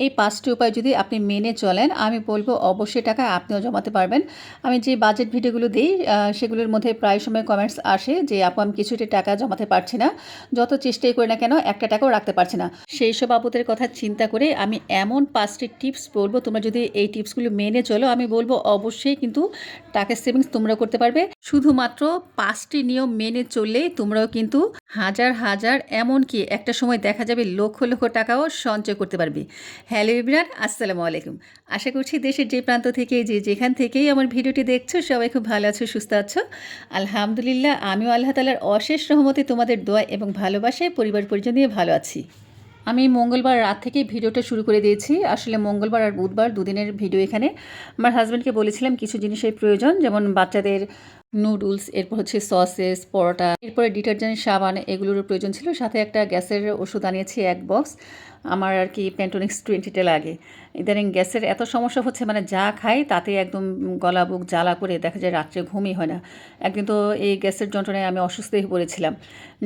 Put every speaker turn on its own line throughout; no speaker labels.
এই পাঁচটি উপায় যদি আপনি মেনে চলেন, আমি বলব অবশ্যই টাকা আপনিও জমাতে পারবেন। আমি যে বাজেট ভিডিওগুলো দিই সেগুলোর মধ্যে প্রায় সময় কমেন্টস আসে যে, আপু, আমি কিছুটা টাকা জমাতে পারছি না। যত চেষ্টাই করি না কেন, একটা টাকাও রাখতে পারছি না। সেই সব আপুদের কথা চিন্তা করে আমি এমন পাঁচটি টিপস বলব, তোমরা যদি এই টিপসগুলো মেনে চলো, আমি বলব অবশ্যই কিন্তু টাকা সেভিংস তোমরা করতে পারবে। শুধুমাত্র পাঁচটি নিয়ম মেনে চললেই তোমরাও কিন্তু হাজার হাজার, এমনকি একটা সময় দেখা যাবে লক্ষ লক্ষ টাকাও সঞ্চয় করতে পারবে। হ্যালো ইবরান আসসালামু আলাইকুম। আশা করছি দেশের যে প্রান্ত থেকে, যে যেখান থেকেই আমার ভিডিওটি দেখছ, সবাই খুব ভালো আছো, সুস্থ আছো। আলহামদুলিল্লাহ, আমিও আল্লাহ তালার অশেষ রহমতে তোমাদের দোয়া এবং ভালোবাসায় পরিবার পরিজন নিয়ে ভালো আছি। আমি মঙ্গলবার রাত থেকেই ভিডিওটা শুরু করে দিয়েছি। আসলে মঙ্গলবার আর বুধবার দুদিনের ভিডিও এখানে। আমার হাজব্যান্ডকে বলেছিলাম কিছু জিনিসের প্রয়োজন, যেমন বাচ্চাদের নুডলস, এরপর হচ্ছে সসেস, পরোটা, এরপরে ডিটারজেন্ট, সাবান এগুলোর প্রয়োজন ছিল। সাথে একটা গ্যাসের ওষুধ আনিয়েছি এক বক্স। আমার আর কি পেন্টোনিক্স টোয়েন্টিটা লাগে। ইদানিং গ্যাসের এত সমস্যা হচ্ছে মানে যা খাই তাতে একদম গলা, বুক জ্বালা করে দেখা যায় রাত্রে ঘুমই হয় না। একদিন তো এই গ্যাসের যন্ত্রণায় আমি অসুস্থ হয়ে পড়েছিলাম।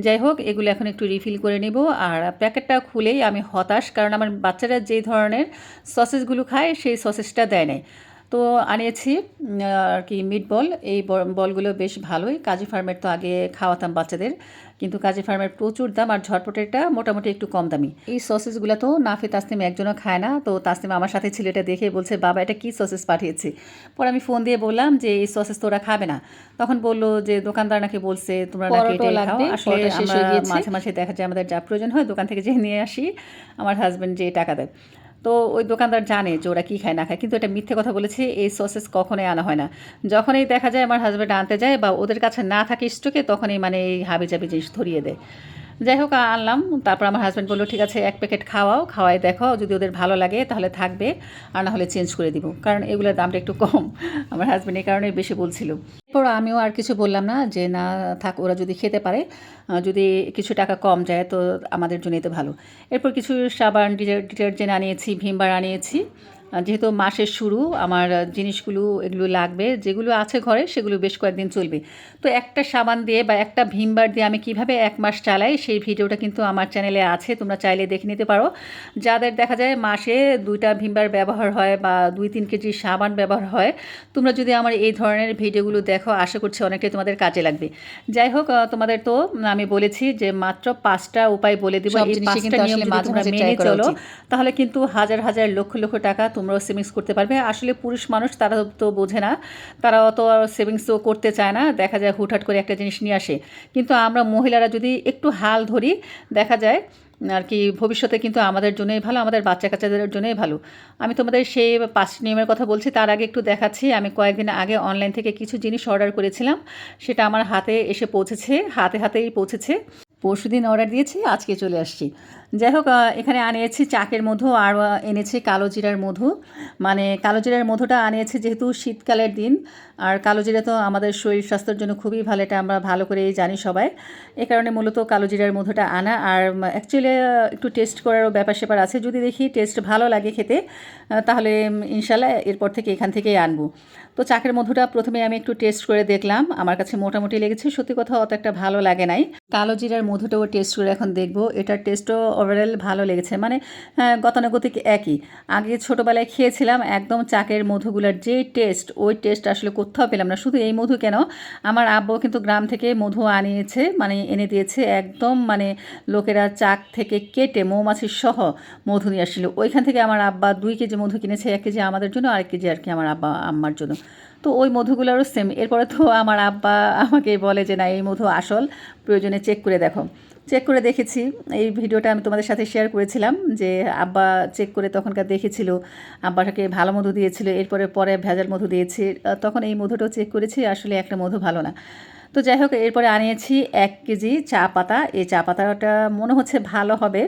যাই হোক, এগুলো এখন একটু রিফিল করে নেব। আর প্যাকেটটা খুলেই আমি হতাশ, কারণ আমার বাচ্চারা যে ধরনের সসেসগুলো খায়, সেই সসেসটা দেয় নাই। তো আনিয়েছি আর কি মিট বল এই বলগুলো বেশ ভালোই। কাজী ফার্মের তো আগে খাওয়াতাম বাচ্চাদের কিন্তু কাজী ফার্মের প্রচুর দাম আর ঝটপটেরটা মোটামুটি একটু কম দামি। এই সসেসগুলো তো নাফে তাসনিম একজনও খায় না তো তাসনিম আমার সাথে ছিল এটা দেখে বলছে বাবা এটা কী সসেস পাঠিয়েছি? পরে আমি ফোন দিয়ে বললাম যে এই সসেস তো ওরা খাবে না। তখন বলল যে দোকানদার নাকি বলছে তোমরা নাকি
পরোটাও
খাও। আসলে আমরা মাঝে মাঝে দেখা যায় আমাদের যা প্রয়োজন হয় দোকান থেকে যে নিয়ে আসি। আমার হাজব্যান্ড যে টাকা দেয়। তো ওই দোকানদার জানে যে ওরা কী খায় না খায়, কিন্তু এটা মিথ্যে কথা বলেছে, এই সসেস কখনোই আনা হয় না। যখনই দেখা যায় আমার হাজব্যান্ড আনতে যায় বা ওদের কাছে না থাকে স্টকে তখনই মানে এই হাবি জাবি জিনিস ধরিয়ে দেয়। যাই হোক আনলাম। তারপর আমার হাজব্যান্ড বলল, ঠিক আছে, এক প্যাকেট খাওয়াও খাওয়াই দেখো, যদি ওদের ভালো লাগে, তাহলে থাকবে, আর না হলে চেঞ্জ করে দিব। কারণ এগুলোর দামটা একটু কম। আমার হাজব্যান্ড এই কারণে বেশি বলছিল। এরপর আমিও আর কিছু বললাম না, যে না, থাক, ওরা যদি খেতে পারে যদি কিছু টাকা কম যায়, তো আমাদের জন্যই তো ভালো। এরপর কিছু সাবান ডিটার- ডিটারজেন্ট আনিয়েছি, ভিমবার আনিয়েছি। যেহেতু মাসের শুরু আমার জিনিসগুলো এগুলো লাগবে যেগুলো আছে ঘরে সেগুলো বেশ কয়েকদিন চলবে। তো একটা সাবান দিয়ে বা একটা ভিমবার দিয়ে আমি কীভাবে এক মাস চালাই সেই ভিডিওটা কিন্তু আমার চ্যানেলে আছে তোমরা চাইলে দেখে নিতে পারো। যাদের দেখা যায় মাসে দুইটা ভিমবার ব্যবহার হয় বা দুই তিন কেজি সাবান ব্যবহার হয় তোমরা যদি আমার এই ধরনের ভিডিওগুলো দেখো আশা করছি অনেকটাই তোমাদের কাজে লাগবে। যাই হোক তোমাদের তো আমি বলেছি যে মাত্র পাঁচটা উপায় বলে দিব। এই পাঁচটা নিয়ম তোমরা মেনে চলো তাহলে কিন্তু হাজার হাজার লক্ষ লক্ষ টাকা তোমরাও সেভিংস করতে পারবে। আসলে পুরুষ মানুষ তারা তো বোঝে না, তারা অত সেভিংসও করতে চায় না। দেখা যায় হুটহাট করে একটা জিনিস নিয়ে আসে। কিন্তু আমরা মহিলারা যদি একটু হাল ধরি, দেখা যায় আর কি ভবিষ্যতে কিন্তু আমাদের জন্যই ভালো, আমাদের বাচ্চা কাচ্চাদের জন্যই ভালো। আমি তোমাদের সেই পাঁচ নিয়মের কথা বলছি, তার আগে একটু দেখাচ্ছি। আমি কয়েকদিন আগে অনলাইন থেকে কিছু জিনিস অর্ডার করেছিলাম, সেটা আমার হাতে এসে পৌঁছেছে, হাতে হাতেই পৌঁছেছে। পরশু দিন অর্ডার দিয়েছি, আজকে চলে আসছি। যাই হোক এখানে আনিয়েছি চাকের মধু আর এনেছি কালো জিরার মধু। মানে কালো জিরার মধুটা আনিয়েছি যেহেতু শীতকালের দিন, আর কালো জিরা তো আমাদের শরীর স্বাস্থ্যের জন্য খুবই ভালো, এটা আমরা ভালো করেই জানি সবাই। এ কারণে মূলত কালো জিরার মধুটা আনা, আর অ্যাকচুয়ালি একটু টেস্ট করারও ব্যাপার স্যাপার আছে। যদি দেখি টেস্ট ভালো লাগে খেতে তাহলে ইনশাল্লাহ এরপর থেকে এখান থেকেই আনব। তো চাকের মধুটা প্রথমে আমি একটু টেস্ট করে দেখলাম, আমার কাছে মোটামুটি লেগেছে, সত্যি কথা অত একটা ভালো লাগে নাই। কালো জিরার মধুটাও টেস্ট করে এখন দেখব, এটার টেস্টও ওভারঅল ভালো লেগেছে। মানে গতানুগতিক একই। আগে ছোটোবেলায় খেয়েছিলাম একদম চাকের মধুগুলোর যে টেস্ট ওই টেস্ট আসলে কোথাও পেলাম না। শুধু এই মধু কেন? আমার আব্বু কিন্তু গ্রাম থেকে মধু আনিয়েছে মানে এনে দিয়েছে একদম মানে লোকেরা চাক থেকে কেটে মৌমাছির সহ মধু নিয়ে আসছিল। ওইখান থেকে আমার আব্বা দুই কেজি মধু কিনেছে, এক কেজি আমাদের জন্য আর এক কেজি আর কি আমার আব্বা আম্মার জন্য। তো ওই মধুগুলোরও সেম এরপরে তো আমার আব্বা আমাকে বলে যে, না, এই মধু আসল, প্রয়োজনে চেক করে দেখো। চেক করে দেখেছি। এই ভিডিওটা আমি তোমাদের সাথে শেয়ার করেছিলাম যে আব্বা চেক করে তখনকার দেখেছিল, আব্বাটাকে ভালো মধু দিয়েছিল, এরপরে পরে ভেজাল মধু দিয়েছে তখন এই মধুটাও চেক করেছি, আসলে একটা মধু ভালো না। তো যাই হোক, এরপরে আনিয়েছি এক কেজি চা পাতা। এই চা পাতাটা মনে হচ্ছে ভালো হবে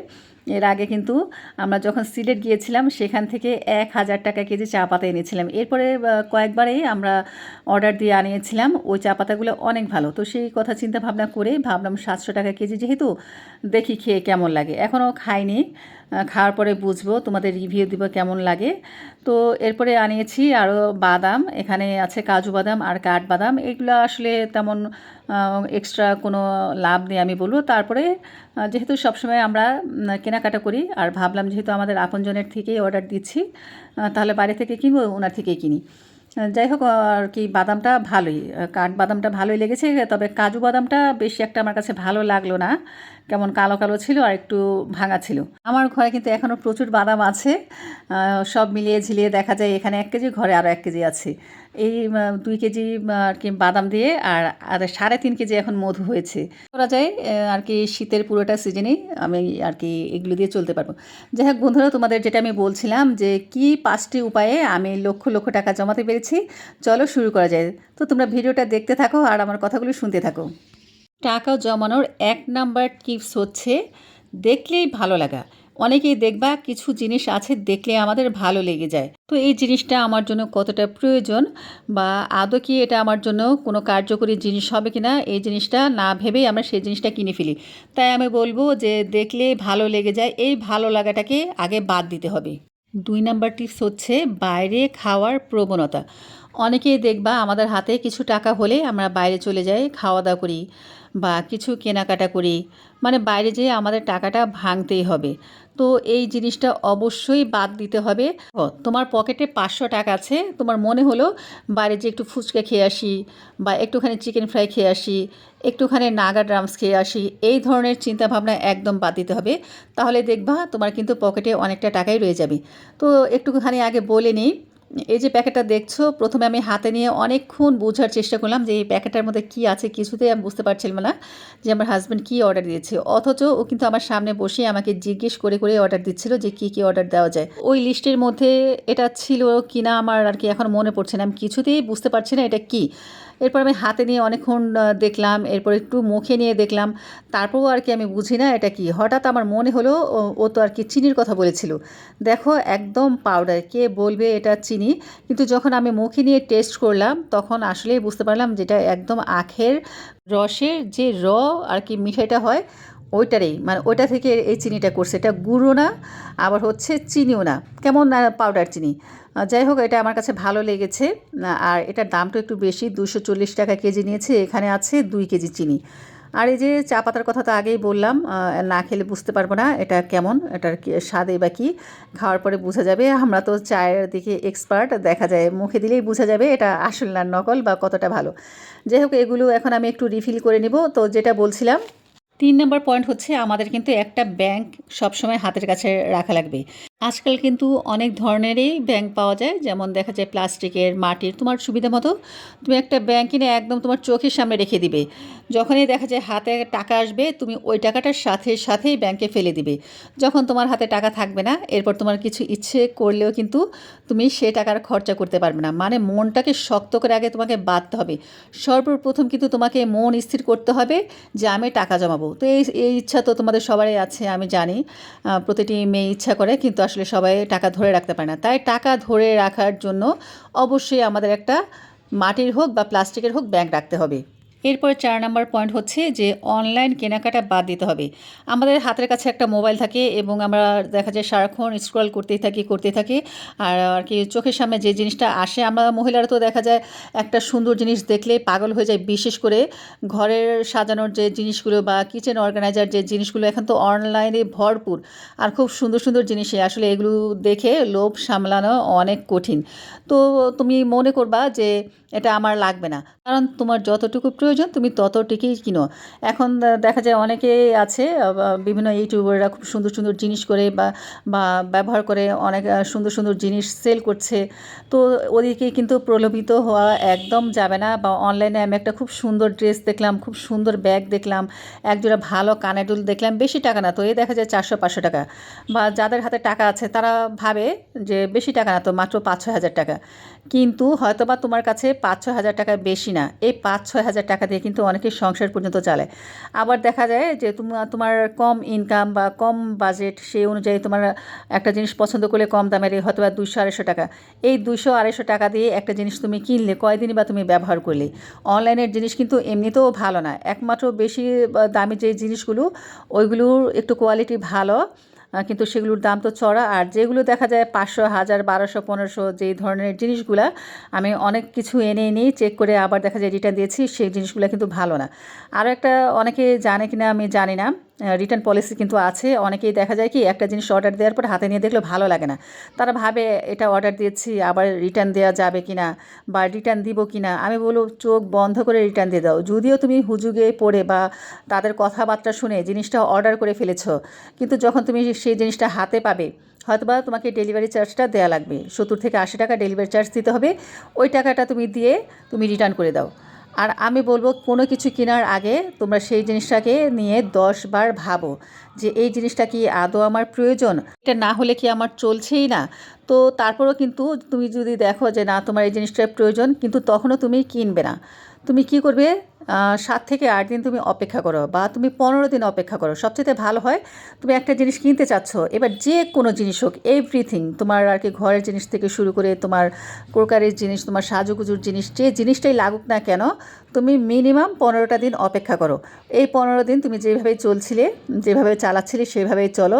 এর আগে কিন্তু আমরা যখন সিলেট গিয়েছিলাম, সেখান থেকে এক হাজার টাকা কেজি চা পাতা এনেছিলাম। এরপরে কয়েকবারেই আমরা অর্ডার দিয়ে আনিয়েছিলাম। ওই চা পাতাগুলো অনেক ভালো। তো সেই কথা চিন্তা ভাবনা করে ভাবলাম সাতশো টাকা কেজি যেহেতু, দেখি খেয়ে কেমন লাগে। এখনও খাইনি। খাওয়ার পরে বুঝব তোমাদের রিভিউ দিব কেমন লাগে। তো এরপরে আনিয়েছি আরও বাদাম। এখানে আছে কাজু বাদাম আর কাঠবাদাম এগুলো আসলে তেমন এক্সট্রা কোনো লাভ নেই আমি বলব। তারপরে যেহেতু সবসময় আমরা কেনাকাটা করি, আর ভাবলাম যেহেতু আমাদের আপনজনের থেকেই অর্ডার দিচ্ছি তাহলে বাইরে থেকে কিনবো ওনার থেকেই কিনি। যাই হোক, আর কি, বাদামটা ভালোই কাঠ বাদামটা ভালোই লেগেছে, তবে কাজু বাদামটা বেশি একটা আমার কাছে ভালো লাগল না, কেমন কালো কালো ছিল আর একটু ভাঙা ছিল। আমার ঘরে কিন্তু এখনও প্রচুর বাদাম আছে সব মিলিয়ে ঝিলিয়ে দেখা যায় এখানে এক কেজি, ঘরে আরও এক কেজি আছে। এই দুই কেজি আর কি বাদাম দিয়ে, আর আর সাড়ে তিন কেজি এখন মধু হয়েছে। করা যায় আর কি শীতের পুরোটা সিজনেই আমি আর কি এগুলো দিয়ে চলতে পারব। যাই হোক বন্ধুরা, তোমাদের যেটা আমি বলছিলাম যে, কি পাঁচটি উপায়ে আমি লক্ষ লক্ষ টাকা জমাতে পেরেছি? চলো শুরু করা যায়। তো তোমরা ভিডিওটা দেখতে থাকো আর আমার কথাগুলো শুনতে থাকো। টাকা জমানোর এক নাম্বার টিপস হচ্ছে দেখলেই ভালো লাগা। অনেকেই দেখবা কিছু জিনিস আছে দেখলে আমাদের ভালো লেগে যায়। তো এই জিনিসটা আমার জন্য কতটা প্রয়োজন বা আদৌ কি এটা আমার জন্য কোনো কার্যকরী জিনিস হবে কি না এই জিনিসটা না ভেবেই আমরা সেই জিনিসটা কিনে ফেলি। তাই আমি বলব যে দেখলে ভালো লেগে যায়, এই ভালো লাগাটাকে আগে বাদ দিতে হবে। দুই নাম্বার টিপস হচ্ছে বাইরে খাওয়ার প্রবণতা। অনেকেই দেখবা আমাদের হাতে কিছু টাকা হলে আমরা বাইরে চলে যাই খাওয়া দাওয়া করি। বা কিছু কেনাকাটা করি। মানে বাইরে যেয়ে আমাদের টাকাটা ভাঙতেই হবে। তো এই জিনিসটা অবশ্যই বাদ দিতে হবে। তোমার পকেটে পাঁচশো টাকা আছে। তোমার মনে হলো বাইরে যে একটু ফুচকা খেয়ে আসি বা একটুখানি চিকেন ফ্রাই খেয়ে আসি, একটুখানি নাগা ড্রামস খেয়ে আসি, এই ধরনের চিন্তাভাবনা একদম বাদ দিতে হবে। তাহলে দেখবা তোমার কিন্তু পকেটে অনেকটা টাকাই রয়ে যাবে। তো একটুখানি আগে বলে নিই এই যে প্যাকেটটা দেখছ, প্রথমে আমি হাতে নিয়ে অনেকক্ষণ বোঝার চেষ্টা করলাম যে এই প্যাকেটটার মধ্যে কী আছে, কিছুতেই আমি বুঝতে পারছিলাম না যে আমার হাজব্যান্ড কী অর্ডার দিয়েছে। অথচ ও কিন্তু আমার সামনে বসে আমাকে জিজ্ঞেস করে করে অর্ডার দিচ্ছিল যে কী কী অর্ডার দেওয়া যায়। ওই লিস্টের মধ্যে এটা ছিল কিনা আমার আর কি এখন মনে পড়ছে না। আমি কিছুতেই বুঝতে পারছি না এটা কী। এরপর আমি হাতে নিয়ে অনেকক্ষণ দেখলাম, এরপর একটু মুখে নিয়ে দেখলাম। তারপরও আর কি আমি বুঝি না এটা কি। হঠাৎ আমার মনে হলো, ও- তো আর কি চিনির কথা বলেছিল। দেখো, একদম পাউডার কে বলবে এটা চিনি? কিন্তু যখন আমি মুখে নিয়ে টেস্ট করলাম, তখন আসলেই বুঝতে পারলাম যেটা একদম আখের রসের যে র আর কি মিঠাইটা হয়, ওইটারেই। মানে ওইটা থেকে এই চিনিটা করছে। এটা গুঁড়ো না, আবার হচ্ছে চিনিও না। কেমন পাউডার চিনি? যাই হোক, এটা আমার কাছে ভালো লেগেছে। আর এটার দামটা একটু বেশি দুশো চল্লিশ টাকা কেজি নিয়েছে, এখানে আছে দুই কেজি চিনি। আর এই যে চা পাতার কথা তো আগেই বললাম না খেলে বুঝতে পারব না এটা কেমন, এটার স্বাদে বা কি, খাওয়ার পরে বোঝা যাবে। আমরা তো চায়ের দিকে এক্সপার্ট দেখা যায় মুখে দিলেই বোঝা যাবে এটা আসল না নকল বা কতটা ভালো। যাই হোক, এগুলো এখন আমি একটু রিফিল করে নিব। তো যেটা বলছিলাম তিন নম্বর পয়েন্ট হচ্ছে আমাদের কিন্তু একটা ব্যাংক সবসময় হাতের কাছে রাখা লাগবে। আজকাল কিন্তু অনেক ধরনেরই ব্যাংক পাওয়া যায়। যেমন দেখা যায় প্লাস্টিকের, মাটির, তোমার সুবিধা মতো তুমি একটা ব্যাংক কিনে একদম তোমার চোখের সামনে রেখে দিবে। যখনই দেখা যায় হাতে টাকা আসবে, তুমি ওই টাকাটার সাথে সাথেই ব্যাংকে ফেলে দিবে। যখন তোমার হাতে টাকা থাকবে না, এরপর তোমার কিছু ইচ্ছে করলেও কিন্তু তুমি সে টাকার খরচা করতে পারবে না। মানে মনটাকে শক্ত করে আগে তোমাকে বাঁধতে হবে। সর্বপ্রথম কিন্তু তোমাকে মন স্থির করতে হবে যে আমি টাকা জমাবো। তো এই এই ইচ্ছা তো তোমাদের সবারই আছে, আমি জানি। প্রতিটি মেয়ে ইচ্ছা করে, কিন্তু আসলে সবাই টাকা ধরে রাখতে পারে না। তাই টাকা ধরে রাখার জন্য অবশ্যই আমাদের একটা মাটির হোক বা প্লাস্টিকের হোক ব্যাংক রাখতে হবে। এরপর চার নাম্বার পয়েন্ট হচ্ছে যে অনলাইন কেনাকাটা বাদ দিতে হবে। আমাদের হাতের কাছে একটা মোবাইল থাকে এবং আমরা দেখা যায় সারাক্ষণ স্ক্রল করতেই থাকি করতেই থাকি। আর আর কি চোখের সামনে যে জিনিসটা আসে, আমরা মহিলারা তো দেখা যায় একটা সুন্দর জিনিস দেখলে পাগল হয়ে যায়। বিশেষ করে ঘরের সাজানোর যে জিনিসগুলো বা কিচেন অর্গানাইজার যে জিনিসগুলো এখন তো অনলাইনে ভরপুর। আর খুব সুন্দর সুন্দর জিনিসে আসলে এগুলো দেখে লোভ সামলানো অনেক কঠিন। তো তুমি মনে করবা যে এটা আমার লাগবে না। কারণ তোমার যতটুকু প্রয়োজন তুমি ততটুকুই কিনো। এখন দেখা যায় অনেকেই আছে বিভিন্ন ইউটিউবাররা খুব সুন্দর সুন্দর জিনিস করে বা বা ব্যবহার করে অনেক সুন্দর সুন্দর জিনিস সেল করছে। তো ওদিকে কিন্তু প্রলোভিত হওয়া একদম যাবে না বা অনলাইনে আমি একটা খুব সুন্দর ড্রেস দেখলাম, খুব সুন্দর ব্যাগ দেখলাম, একজোড়া ভালো কানের দুল দেখলাম, বেশি টাকা না তো, এই দেখা যায় চারশো, পাঁচশো টাকা। বা যাদের হাতে টাকা আছে তারা ভাবে যে বেশি টাকা না তো, মাত্র পাঁচ ছয় হাজার টাকা। কিন্তু হয়তোবা তোমার কাছে পাঁচ ছয় হাজার টাকা বেশি না। এই পাঁচ ছয় হাজার টাকা দিয়ে কিন্তু অনেকে সংসার পর্যন্ত চালায়। আবার দেখা যায় যে তোমার তোমার কম ইনকাম বা কম বাজেট সেই অনুযায়ী তোমার একটা জিনিস পছন্দ করলে কম দামের হয়তো বা দুশো আড়াইশো টাকা। এই দুশো আড়াইশো টাকা দিয়ে একটা জিনিস তুমি কিনলে, কয়দিনই বা তুমি ব্যবহার করলে? অনলাইনের জিনিস কিন্তু এমনিতেও ভালো না। একমাত্র বেশি দামি যে জিনিসগুলো, ওইগুলোর একটু কোয়ালিটি ভালো। কিন্তু সেগুলোর দাম তো চড়া। আর যেগুলো দেখা যায় পাঁচশো, হাজার, বারোশো, পনেরোশো যেই ধরনের জিনিসগুলা, আমি অনেক কিছু এনে নিই চেক করে আবার দেখা যায় রিটার্ন দিয়েছি, সেই জিনিসগুলো কিন্তু ভালো না। আরও একটা অনেকে জানে কিনা আমি জানি না। রিটার্ন পলিসি কিন্তু আছে। অনেকেই দেখা যায় কি, একটা জিনিস অর্ডার দেওয়ার পর হাতে নিয়ে দেখলে ভালো লাগে না। তারা ভাবে, এটা অর্ডার দিয়েছি, আবার রিটার্ন দেওয়া যাবে কি না বা রিটার্ন দিব কি না? আমি বলব, চোখ বন্ধ করে রিটার্ন দিয়ে দাও। যদিও তুমি হুজুগে পড়ে বা তাদের কথাবার্তা শুনে জিনিসটা অর্ডার করে ফেলেছো, কিন্তু যখন তুমি সেই জিনিসটা হাতে পাবে, হয়তোবা তোমাকে ডেলিভারি চার্জটা দেওয়া লাগবে। সত্তর থেকে আশি টাকা ডেলিভারি চার্জ দিতে হবে। ওই টাকাটা তুমি দিয়ে তুমি রিটার্ন করে দাও। আর আমি বলব কোনো কিছু কেনার আগে তোমরা সেই জিনিসটাকে নিয়ে দশবার ভাবো যে এই জিনিসটা কি আদৌ আমার প্রয়োজন? এটা না হলে কি আমার চলছেই না? তো তারপরেও কিন্তু তুমি যদি দেখো যে না তোমার এই জিনিসটার প্রয়োজন, কিন্তু তখনও তুমি কিনবে না। তুমি কি করবে? সাত থেকে আট দিন তুমি অপেক্ষা করো বা তুমি পনেরো দিন অপেক্ষা করো। সবচেয়ে ভালো হয়, তুমি একটা জিনিস কিনতে চাচ্ছ, এবার যে কোনো জিনিস হোক এভরিথিং তোমার আর কি ঘরের জিনিস থেকে শুরু করে তোমার ক্রোকারির জিনিস, তোমার সাজুগুজুর জিনিস, যে জিনিসটাই লাগুক না কেন, তুমি মিনিমাম পনেরোটা দিন অপেক্ষা করো। এই পনেরো দিন তুমি যেভাবে চলছিলে, যেভাবে চালাচ্ছিলে, সেভাবেই চলো।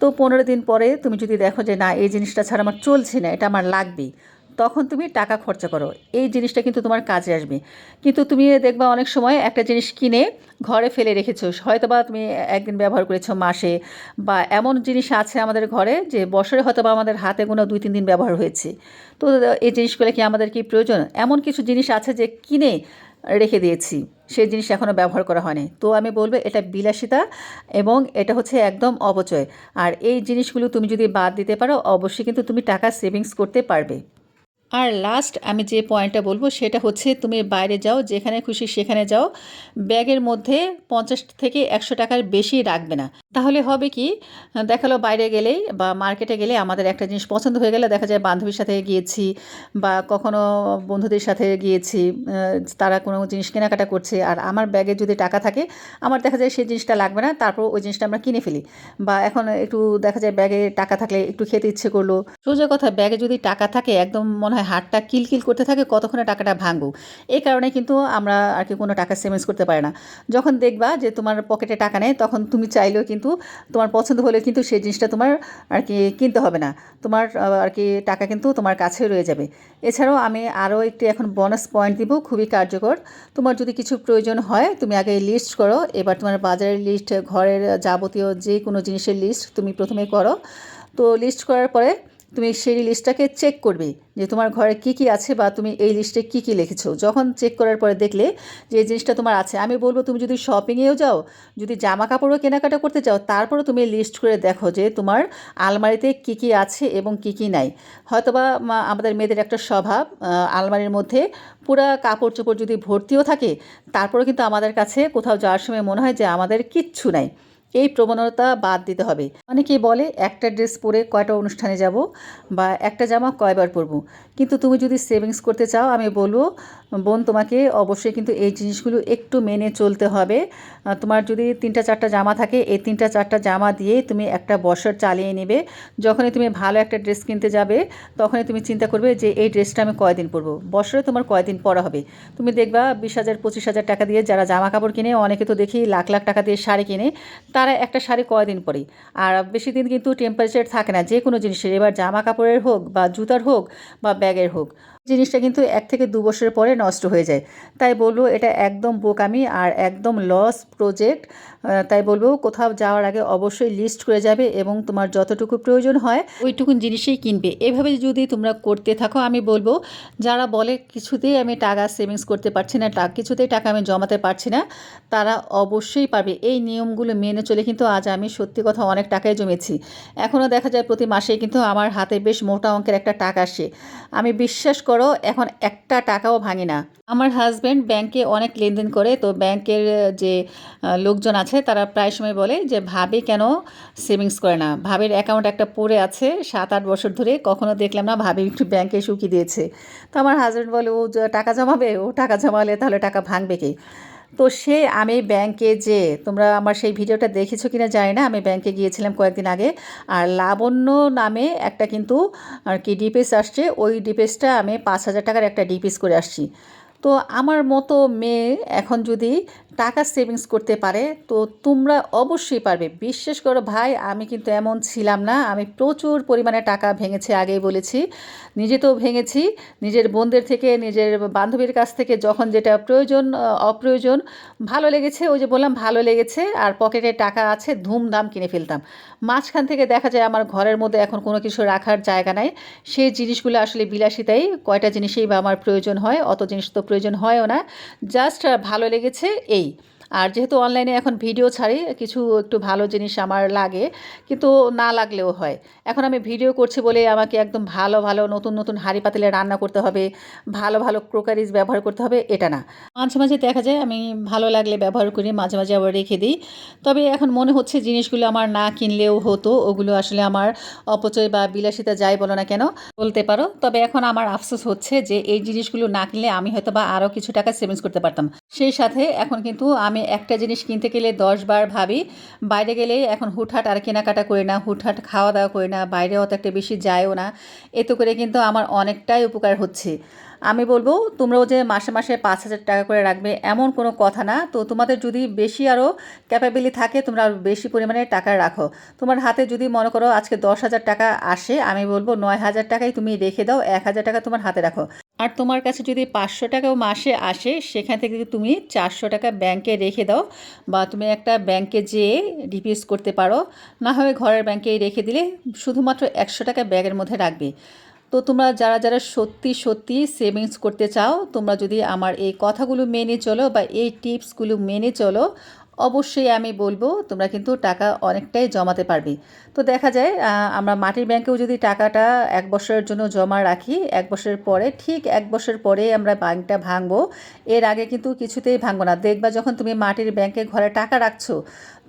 তো পনেরো দিন পরে তুমি যদি দেখো যে, না, এই জিনিসটা ছাড়া আমার চলছে না, এটা আমার লাগবেই। তখন তুমি টাকা খরচা করো। এই জিনিসটা কিন্তু তোমার কাজে আসবে। কিন্তু তুমি দেখবা অনেক সময় একটা জিনিস কিনে ঘরে ফেলে রেখেছো। হয়তো বা তুমি একদিন ব্যবহার করেছ মাসে বা এমন জিনিস আছে আমাদের ঘরে যে বছরে হয়তো বা আমাদের হাতে কোনো দুই, তিন দিন ব্যবহার হয়েছে। তো এই জিনিসগুলো কি আমাদের কি প্রয়োজন? এমন কিছু জিনিস আছে যে কিনে রেখে দিয়েছি। সেই জিনিস এখনও ব্যবহার করা হয়নি। তো আমি বলব এটা বিলাসিতা এবং এটা হচ্ছে একদম অপচয়। আর এই জিনিসগুলো তুমি যদি বাদ দিতে পারো, অবশ্যই কিন্তু তুমি টাকা সেভিংস করতে পারবে। আর লাস্ট আমি যে পয়েন্টটা বলব সেটা হচ্ছে তুমি বাইরে যাও, যেখানে খুশি সেখানে যাও। ব্যাগের মধ্যে পঞ্চাশ থেকে একশো টাকার বেশি রাখবে না। তাহলে হবে কি, দেখাল বাইরে গেলেই বা মার্কেটে গেলে আমাদের একটা জিনিস পছন্দ হয়ে গেলে দেখা যায় বান্ধবীর সাথে গিয়েছি বা কখনো বন্ধুদের সাথে গিয়েছি তারা কোনো জিনিস কেনাকাটা করছে আর আমার ব্যাগে যদি টাকা থাকে, আমার দেখা যায় সেই জিনিসটা লাগবে না, তারপর ওই জিনিসটা আমরা কিনে ফেলি। বা এখন একটু দেখা যায় ব্যাগে টাকা থাকলে একটু খেতে ইচ্ছে করল। সোজা কথা, ব্যাগে যদি টাকা থাকে, একদম মনে হয় হাতটা কিলকিল করতে থাকে, কতক্ষণে টাকাটা ভাঙবো? এই কারণে কিন্তু আমরা আর কি কোনো টাকা সেভিংস করতে পারি না। যখন দেখবা যে তোমার পকেটে টাকা নেই, তখন তুমি চাইলেও কিন্তু তোমার পছন্দ হলে কিন্তু সেই জিনিসটা তোমার আর কি কিনতে হবে না। তোমার আর কি টাকা কিন্তু তোমার কাছে রয়ে যাবে। এছাড়াও আমি আরও একটি এখন বোনাস পয়েন্ট দিব, খুবই কার্যকর। তোমার যদি কিছু প্রয়োজন হয়, তুমি আগে লিস্ট করো। এবার তোমার বাজারের লিস্ট ঘরের যাবতীয় যে কোনো জিনিসের লিস্ট তুমি প্রথমে করো। তো লিস্ট করার পরে তুমি সেই লিস্টটাকে চেক করবে যে তোমার ঘরে কি কি আছে বা তুমি এই লিস্টে কি কি লিখেছো। যখন চেক করার পরে দেখলে যে এই জিনিসটা তোমার আছে, আমি বলব তুমি যদি শপিংয়েও যাও, যদি জামা কাপড়ও কেনাকাটা করতে যাও, তারপরেও তুমি লিস্ট করে দেখো যে তোমার আলমারিতে কি কি আছে এবং কি কি নাই। হয়তোবা আমাদের মেয়েদের একটা স্বভাব আলমারির মধ্যে পুরা কাপড় চোপড় যদি ভর্তিও থাকে, তারপরেও কিন্তু আমাদের কাছে কোথাও যাওয়ার সময় মনে হয় যে আমাদের কিচ্ছু নাই। এই প্রবণতা বাদ দিতে হবে। অনেকেই বলে, একটা ড্রেস পরে কয়টা অনুষ্ঠানে যাব বা একটা জামা কয়বার পরবো। কিন্তু তুমি যদি সেভিংস করতে চাও, আমি বলব বোন, তোমাকে অবশ্যই কিন্তু এই জিনিসগুলো একটু মেনে চলতে হবে। তোমার যদি তিনটা চারটা জামা থাকে, এই তিনটা চারটা জামা দিয়ে তুমি একটা বছর চালিয়ে নেবে। যখনই তুমি ভালো একটা ড্রেস কিনতে যাবে, তখনই তুমি চিন্তা করবে যে এই ড্রেসটা আমি কয়দিন পরবো। বছরে তোমার কয়দিন পরা হবে? তুমি দেখবা বিশ হাজার, পঁচিশ হাজার টাকা দিয়ে যারা জামা কাপড় কিনে, অনেকে তো দেখি লাখ লাখ টাকা দিয়ে শাড়ি কিনে, তারা একটা শাড়ি কয়দিন পরে? আর বেশি দিন কিন্তু টেম্পারেচার থাকে না। যে কোনো জিনিসের, এবার জামা কাপড়ের হোক বা জুতার হোক বা ব্যাগের হোক। জিনিসটা কিন্তু এক থেকে দু বছর পরে নষ্ট হয়ে যায়। তাই বলব এটা একদম বোকামি আর একদম লস প্রজেক্ট তাই বলব কোথাও যাওয়ার আগে অবশ্যই লিস্ট করে যাবে এবং তোমার যতটুকু প্রয়োজন হয় ওইটুকুন জিনিসই কিনবে। এভাবে যদি তোমরা করতে থাকো, আমি বলব যারা বলে কিছুতেই আমি টাকা সেভিংস করতে পারছি না, টা- কিছুতেই টাকা আমি জমাতে পারছি না, তারা অবশ্যই পারবে। এই নিয়মগুলো মেনে চলে কিন্তু আজ আমি সত্যি কথা অনেক টাকাই জমেছি। এখনও দেখা যায় প্রতি মাসে কিন্তু আমার হাতে বেশ মোটা অঙ্কের একটা টাকা আসে। আমি বিশ্বাস করো, এখন একটা টাকাও ভাঙি না। আমার হাজব্যান্ড ব্যাংকে অনেক লেনদেন করে, তো ব্যাংকের যে লোকজন আছে তারা প্রায় সময় বলে যে, ভাবি কেন সেভিংস করে না? ভাবির অ্যাকাউন্ট একটা পড়ে আছে সাত আট বছর ধরে, কখনো দেখলাম না ভাবি একটু ব্যাংকে শুকিয়ে দিয়েছে। তো আমার হাজব্যান্ড বলে, ও টাকা জমাবে? ও টাকা জমালে তাহলে টাকা ভাঙবে কি? তো সে, আমি ব্যাংকে যে, তোমরা আমার সেই ভিডিওটা দেখেছ কিনা জানি না, আমি ব্যাংকে গিয়েছিলাম কয়েকদিন আগে। আর লাবণ্য নামে একটা কিন্তু, আর কি ডিপিএস আসছে। ওই ডিপিএসটা আমি পাঁচ হাজার টাকার একটা ডিপিএস করে আসছি। তো আমার মতো মেয়ে এখন যদি টাকা সেভিংস করতে পারে, তো তোমরা অবশ্যই পারবে। বিশ্বাস করো ভাই, আমি কিন্তু এমন ছিলাম না। আমি প্রচুর পরিমাণে টাকা ভেঙেছি, আগেই বলেছি। নিজে তো ভেঙেছি। নিজের বোনদের থেকে, নিজের বান্ধবীর কাছ থেকে যখন যেটা প্রয়োজন অপ্রয়োজন, ভালো লেগেছে, ওই যে বললাম, ভালো লেগেছে। আর পকেটে টাকা আছে, ধুমধাম কিনে ফেলতাম। মাঝখান থেকে দেখা যায় আমার ঘরের মধ্যে এখন কোনো কিছু রাখার জায়গা নাই। সেই জিনিসগুলো আসলে বিলাসিতাই, কয়টা জিনিসেই বা আমার প্রয়োজন হয়, অত জিনিস তো প্রয়োজন হয়ও না। জাস্ট ভালো লেগেছে এই। আর যেহেতু অনলাইনে এখন ভিডিও ছাড়ি, কিছু একটু ভালো জিনিস আমার লাগে, কিন্তু না লাগলেও হয়। এখন আমি ভিডিও করছি বলে আমাকে একদম ভালো ভালো, নতুন নতুন হাঁড়ি পাতিলে রান্না করতে হবে, ভালো ভালো ক্রোকারিজ ব্যবহার করতে হবে, এটা না। মাঝে মাঝে দেখা যায় আমি ভালো লাগলে ব্যবহার করি, মাঝে মাঝে আবার রেখে দিই। তবে এখন মনে হচ্ছে জিনিসগুলো আমার না কিনলেও হতো, ওগুলো আসলে আমার অপচয় বা বিলাসিতা যাই বলো না কেন, বলতে পারো। তবে এখন আমার আফসোস হচ্ছে যে এই জিনিসগুলো না কিনলে আমি হয়তো বা আরও কিছু টাকা সেভিংস করতে পারতাম। সেই সাথে এখন কিন্তু আমি একটা জিনিস কিনতে গেলে দশ বার ভাবি, বাইরে গেলে এখন হুটহাট আর কেনাকাটা করি না, হুটহাট খাওয়া দাওয়া করি না বাইরে অত একটা বেশি যায়ও না। এতে করে কিন্তু আমার অনেকটাই উপকার হচ্ছে। আমি বলব, তোমরাও যে মাসে মাসে পাঁচ হাজার টাকা করে রাখবে, এমন কোনো কথা না। তো তোমাদের যদি বেশি আরও ক্যাপাবিলি থাকে, তোমরা আরও বেশি পরিমাণে টাকা রাখো। তোমার হাতে যদি মনে করো আজকে দশ হাজার টাকা আসে, আমি বলব নয় হাজার টাকাই তুমি রেখে দাও, এক হাজার টাকা তোমার হাতে রাখো। আর তোমার কাছে যদি পাঁচশো টাকাও মাসে আসে, সেখান থেকে তুমি চারশো টাকা ব্যাংকে রেখে দাও বা তুমি একটা ব্যাংকে যেয়ে ডিপিএস করতে পারো, না হয় ঘরের ব্যাংকেই রেখে দিলে শুধুমাত্র একশো টাকা ব্যাগের মধ্যে রাখবে। তো তোমরা যারা যারা সত্যি সত্যি সেভিংস করতে চাও, তোমরা যদি আমার এই কথাগুলো মেনে চলো বা এই টিপসগুলো মেনে চলো অবশ্যই আমি বলব, তোমরা কিন্তু টাকা অনেকটাই জমাতে পারবে। তো দেখা যায় আমরা মাটির ব্যাংকেও যদি টাকাটা এক বছরের জন্য জমা রাখি, এক বছরের পরে, ঠিক এক বছর পরে আমরা ব্যাংকটা ভাঙবো। এর আগে কিন্তু কিছুতেই ভাঙবো না। দেখবা যখন তুমি মাটির ব্যাংকে ঘরে টাকা রাখছো,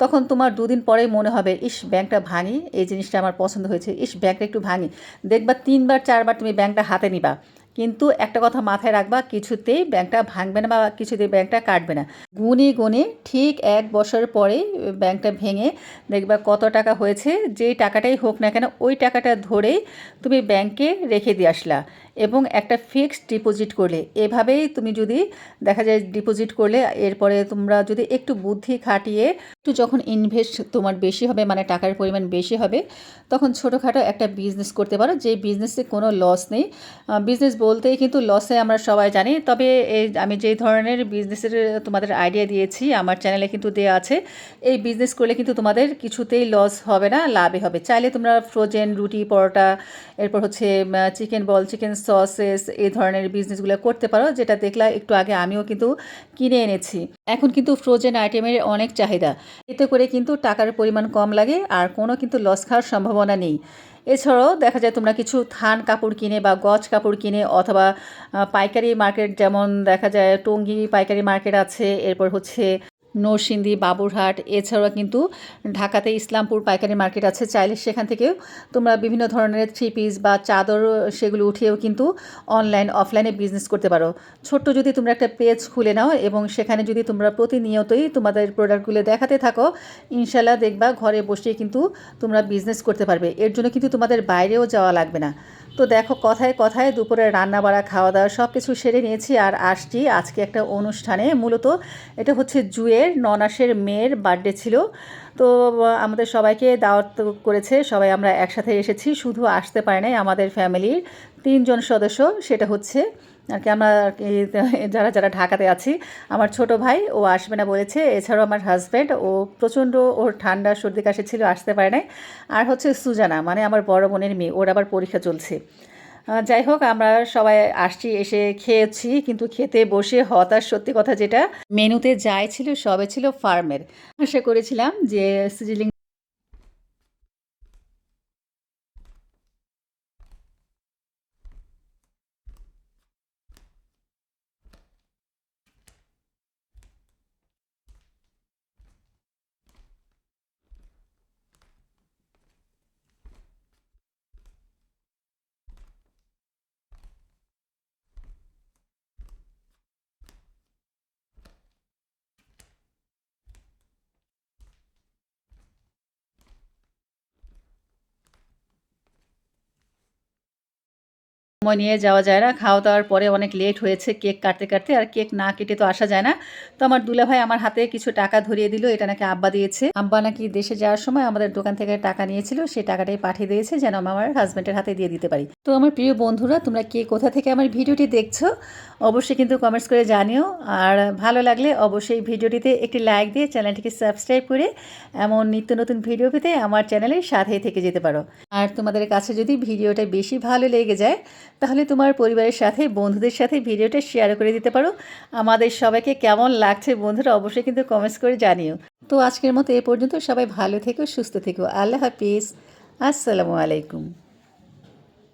তখন তোমার দুদিন পরেই মনে হবে, ইস, ব্যাংকটা ভাঙি, এই জিনিসটা আমার পছন্দ হয়েছে, ইস, ব্যাংকটা একটু ভাঙি। দেখবা তিনবার, চারবার তুমি ব্যাংকটা হাতে নিবা। কিন্তু একটা কথা মাথায় রাখবা, কিছুতেই ব্যাংকটা ভাঙবে না বা কিছুতেই ব্যাংকটা কাটবে না। গুনে গুনে ঠিক এক বছর পরে ব্যাংকটা ভেঙে দেখবা কত টাকা হয়েছে যে টাকাটাই হোক না কেন, ওই টাকাটা ধরেই তুমি ব্যাংকে রেখে দিয়ে আসলা। এবং একটা ফিক্সড ডিপোজিট করলে। এভাবেই তুমি যদি দেখা যায় ডিপোজিট করলে, এরপরে তোমরা যদি একটু বুদ্ধি খাটিয়ে, একটু যখন ইনভেস্ট তোমার বেশি হবে মানে টাকার পরিমাণ বেশি হবে, তখন ছোটোখাটো একটা বিজনেস করতে পারো। যে বিজনেসে কোনো লস নেই। বিজনেস বলতেই কিন্তু লসে আমরা সবাই জানি। তবে এই আমি যেই ধরনের বিজনেসের তোমাদের আইডিয়া দিয়েছি, আমার চ্যানেলে কিন্তু দেওয়া আছে, এই বিজনেস করলে কিন্তু তোমাদের কিছুতেই লস হবে না লাভে হবে। চাইলে তোমরা ফ্রোজেন রুটি, পরোটা, এরপর হচ্ছে চিকেন বল চিকেন সসেস এই ধরনের বিজনেসগুলো করতে পারো, যেটা দেখলা একটু আগে আমিও কিন্তু কিনে এনেছি। এখন কিন্তু ফ্রোজেন আইটেমের অনেক চাহিদা। এতে করে কিন্তু টাকার পরিমাণ কম লাগে আর কোনো কিন্তু লস খাওয়ার সম্ভাবনা নেই। এছাড়াও দেখা যায় তোমরা কিছু থান কাপড় কিনে বা গজ কাপড় কিনে অথবা পাইকারি মার্কেট যেমন দেখা যায় টঙ্গী পাইকারি মার্কেট আছে, এরপর হচ্ছে নরসিংদী, বাবুরহাট, এছাড়াও কিন্তু ঢাকাতে ইসলামপুর পাইকারি মার্কেট আছে। চাইলে সেখান থেকেও তোমরা বিভিন্ন ধরনের থ্রি পিস বা চাদর, সেগুলো উঠিয়েও কিন্তু অনলাইন অফলাইনে বিজনেস করতে পারো। ছোট্ট যদি তোমরা একটা পেজ খুলে নাও এবং সেখানে যদি তোমরা প্রতিনিয়তই তোমাদের প্রোডাক্টগুলো দেখাতে থাকো ইনশাল্লাহ দেখবা ঘরে বসে কিন্তু তোমরা বিজনেস করতে পারবে। এর জন্য কিন্তু তোমাদের বাইরেও যাওয়া লাগবে না। তো দেখো কথায় কথায় দুপুরে রান্না বাড়া খাওয়া দাওয়া সব কিছু সেরে নিয়েছি আর আসছি আজকে একটা অনুষ্ঠানে। মূলত এটা হচ্ছে জুয়ের, ননাসের মেয়ের বার্থডে ছিল। তো, আমাদের সবাইকে দাওয়াত করেছে, সবাই আমরা একসাথে এসেছি, শুধু আসতে পারে নাই আমাদের ফ্যামিলির তিনজন সদস্য, সেটা হচ্ছে আর কি আমরা যারা যারা ঢাকাতে আছি, আমার ছোট ভাই, ও আসবে না বলেছে। এছাড়াও আমার হাজব্যান্ড ও প্রচণ্ড ওর ঠান্ডা, সর্দি, কাশি ছিল, আসতে পারে নাই। আর হচ্ছে সুজানা মানে আমার বড় বোনের মেয়ে, ওর আবার পরীক্ষা চলছে। যাই হোক, আমরা সবাই আসছি, এসে খেয়েছি, কিন্তু খেতে বসে হতাশ, সত্যি কথা যেটা। মেনুতে যাই ছিল, সবে ছিল ফার্মের। আশা করেছিলাম যে সিজিলিং সময় নিয়ে যাওয়া যায় না। খাওয়া দাওয়ার পরে অনেক লেট হয়েছে কেক কাটতে কাটতে, আর কেক না কেটে তো আসা যায় না। তো আমার দুলাভাই আমার হাতে কিছু টাকা ধরিয়ে দিল, এটা নাকি আব্বা দিয়েছে। আব্বা নাকি দেশে যাওয়ার সময় আমাদের দোকান থেকে টাকা নিয়েছিল সেই টাকাটাই পাঠিয়ে দিয়েছে যেন আমি আমার হাজব্যান্ডের হাতে দিয়ে দিতে পারি। তো আমার প্রিয় বন্ধুরা, তোমরা কে কোথা থেকে আমার ভিডিওটি দেখছ, অবশ্যই কিন্তু কমেন্টস করে জানিও। আর ভালো লাগলে অবশ্যই ভিডিওটিতে একটি লাইক দিয়ে চ্যানেলটিকে সাবস্ক্রাইব করে এমন নিত্য নতুন ভিডিও পেতে আমার চ্যানেলের সাথেই থেকে যেতে পারো। আর তোমাদের কাছে যদি ভিডিওটা বেশি ভালো লেগে যায় তাহলে তোমার পরিবারের সাথে, বন্ধুদের সাথে ভিডিওটা শেয়ার করে দিতে পারো। আমাদের সবাইকে কেমন লাগছে বন্ধুরা অবশ্যই কিন্তু কমেন্টস করে জানিও। তো আজকের মতো এ পর্যন্ত সবাই ভালো থেকো, সুস্থ থেকো। আল্লাহ হাফিজ। আসসালামু আলাইকুম।